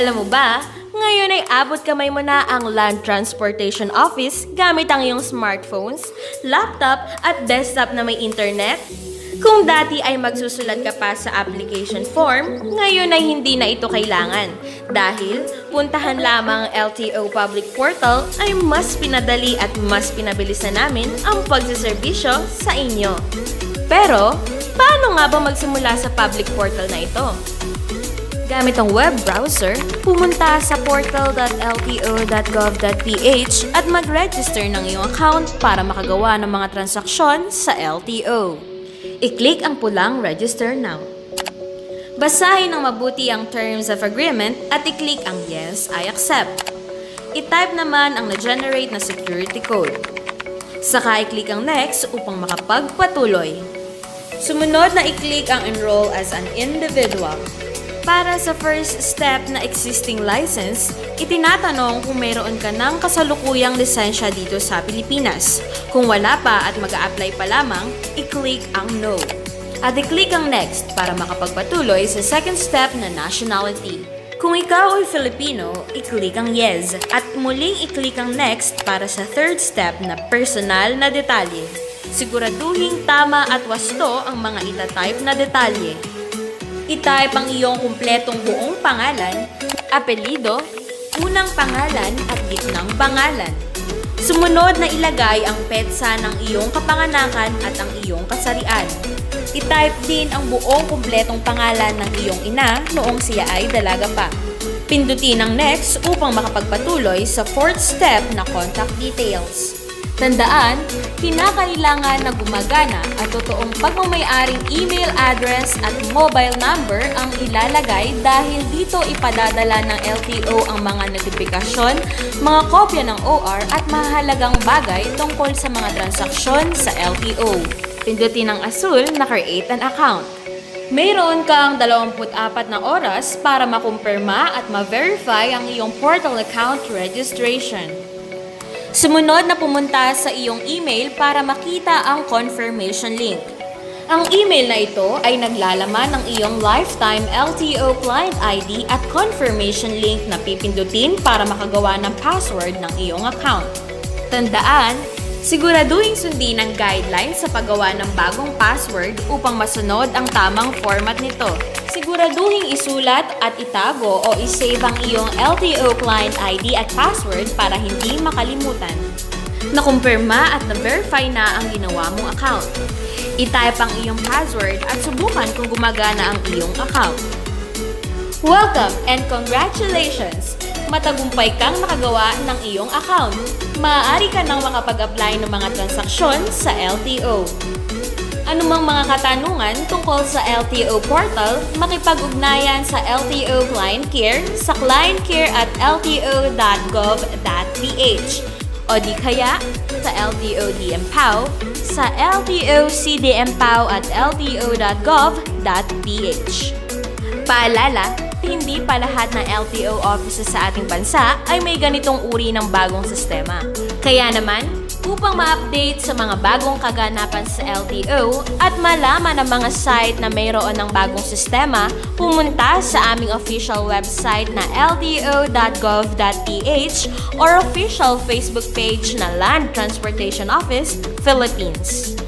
Alam mo ba, ngayon ay abot kamay mo na ang Land Transportation Office gamit ang iyong smartphones, laptop at desktop na may internet? Kung dati ay magsusulat ka pa sa application form, ngayon ay hindi na ito kailangan. Dahil puntahan lamang ang LTO Public Portal ay mas pinadali at mas pinabilis na namin ang pagsiservisyo sa inyo. Pero, paano nga ba magsimula sa public portal na ito? Gamit ang web browser, pumunta sa portal.lto.gov.ph at mag-register ng iyong account para makagawa ng mga transaksyon sa LTO. I-click ang pulang Register Now. Basahin ng mabuti ang Terms of Agreement at i-click ang Yes, I accept. I-type naman ang na-generate na security code. Saka i-click ang Next upang makapagpatuloy. Sumunod na i-click ang Enroll as an Individual. Para sa first step na existing license, itinatanong kung mayroon ka ng kasalukuyang lisensya dito sa Pilipinas. Kung wala pa at mag apply pa lamang, i-click ang No. At i-click ang Next para makapagpatuloy sa second step na nationality. Kung ikaw ay Filipino, i-click ang Yes at muling i-click ang Next para sa third step na personal na detalye. Siguraduhing tama at wasto ang mga itatype na detalye. I-type ang iyong kumpletong buong pangalan, apelido, unang pangalan at gitnang pangalan. Sumunod na ilagay ang petsa ng iyong kapanganakan at ang iyong kasarian. I-type din ang buong kumpletong pangalan ng iyong ina noong siya ay dalaga pa. Pindutin ang next upang makapagpatuloy sa fourth step na contact details. Tandaan, kinakailangan na gumagana at totoong pagmamayaring email address at mobile number ang ilalagay dahil dito ipadadala ng LTO ang mga notifikasyon, mga kopya ng OR at mahalagang bagay tungkol sa mga transaksyon sa LTO. Pindutin ang asul na create an account. Mayroon kang 24 na oras para makumpirma at ma-verify ang iyong portal account registration. Sumunod na pumunta sa iyong email para makita ang confirmation link. Ang email na ito ay naglalaman ng iyong lifetime LTO client ID at confirmation link na pipindutin para makagawa ng password ng iyong account. Tandaan, siguraduhin sundin ang guidelines sa paggawa ng bagong password upang masunod ang tamang format nito. Siguraduhin isulat at itago o isave ang iyong LTO client ID at password para hindi makalimutan. Nakumpirma at na-verify na ang ginawa mong account. I-type ang iyong password at subukan kung gumagana ang iyong account. Welcome and congratulations! Matagumpay kang nakagawa ng iyong account. Maaari ka nang makapag-apply ng mga transaksyon sa LTO. Anumang mga katanungan tungkol sa LTO portal, makipag-ugnayan sa LTO Client Care sa clientcare at lto.gov.ph o di kaya sa LTO DMPOW sa LTO CDMPOW at lto.gov.ph. Paalala, hindi pa lahat ng LTO offices sa ating bansa ay may ganitong uri ng bagong sistema. Kaya naman, upang ma-update sa mga bagong kaganapan sa LTO at malaman ang mga site na mayroon ng bagong sistema, pumunta sa aming official website na lto.gov.ph or official Facebook page na Land Transportation Office, Philippines.